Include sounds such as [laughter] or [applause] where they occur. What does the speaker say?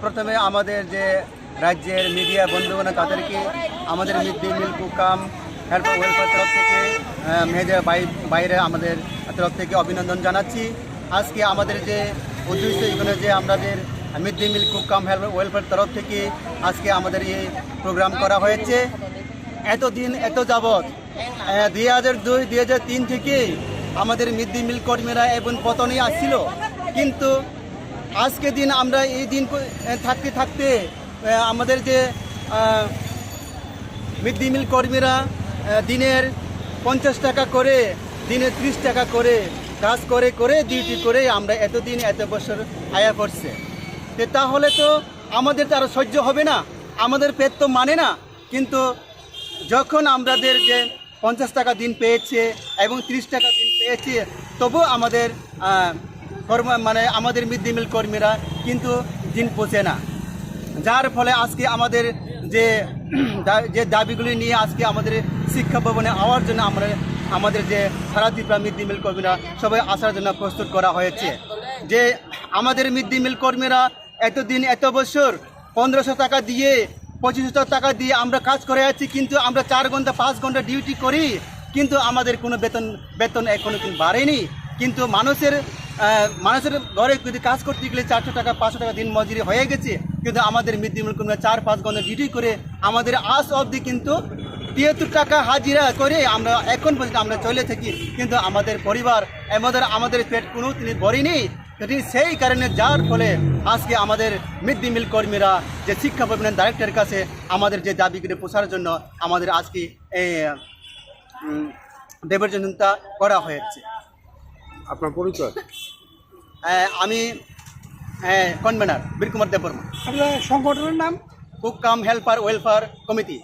প্রথমে আমাদের যে রাজ্যের মিডিয়া বন্ধুগণ তাদেরকে আমাদের mid day meal cook cum help welfare তরফ থেকে মেয়েদের বাই- বাইরে আমাদের তরফ থেকে অভিনন্দন জানাচ্ছি। আজকে আমাদের যে উদ্দেশ্য, এখানে যে আমাদের mid day meal cook cum help welfare তরফ থেকে আজকে আমাদের এই প্রোগ্রাম করা হয়েছে। এতদিন, এত যাবৎ দুই হাজার দুই দুই হাজার তিন থেকে আমাদের মিড ডে মিল কর্মীরা এবং পতনে আসছিল। কিন্তু আজকে দিন আমরা এই দিন থাকতে থাকতে আমাদের যে মিড ডে মিল কর্মীরা দিনের পঞ্চাশ টাকা করে দিনে ত্রিশ টাকা করে কাজ করে করে ডিউটি করে আমরা এতদিন, এত বছর আয়া করছে। তো তাহলে তো আমাদের তো আরও সহ্য হবে না, আমাদের পেট তো মানে না, কিন্তু যখন আমাদের যে পঞ্চাশ টাকা দিন পেয়েছে এবং ত্রিশ টাকা দিন পেয়েছে, তবু আমাদের কর্ম মানে আমাদের মিড ডে মিল কর্মীরা কিন্তু দিন পোষে না। যার ফলে আজকে আমাদের যে [clears throat] যে দাবিগুলি নিয়ে আজকে আমাদের শিক্ষা ভবনে আওয়ার জন্য আমরা, আমাদের যে সারা ত্রিপুরা মিড ডে মিল কর্মীরা সবাই আসার জন্য প্রস্তুত করা হয়েছে। যে আমাদের মিড ডে মিল কর্মীরা এতদিন, এত বছর পনেরোশো টাকা দিয়ে, পঁচিশশো টাকা দিয়ে আমরা কাজ করে আছি, কিন্তু আমরা চার ঘণ্টা, পাঁচ ঘণ্টা ডিউটি করি, কিন্তু আমাদের কোনো বেতন বেতন এখনও কিন্তু বাড়েনি। কিন্তু মানুষের মানুষের ঘরে যদি কাজ করতে গেলে চারশো টাকা পাঁচশো টাকা দিন মজুরি হয়ে গেছে কিন্তু আমাদের মিড ডে মিল কর্মীরা চার পাঁচ ঘণ্টা ডিউটি করে আমাদের আজ অবধি কিন্তু তিয়াত্তর টাকা হাজিরা করে আমরা এখন পর্যন্ত আমরা চলে থাকি। কিন্তু আমাদের পরিবার আমাদের আমাদের পেট কোনো তিনি ভরেনি সেই কারণে যার ফলে আজকে আমাদের মিড ডে মিল কর্মীরা যে শিক্ষা ভবনের ডাইরেক্টরের কাছে আমাদের যে দাবিগুলি পোষার জন্য আমাদের আজকে এই উম, দেবর্জনতা করা হয়েছে। আপনার পরিচয়? আমি কনভেনার বীরকুমার দেববর্মা। সংগঠনের নাম? Cook cum helper welfare committee.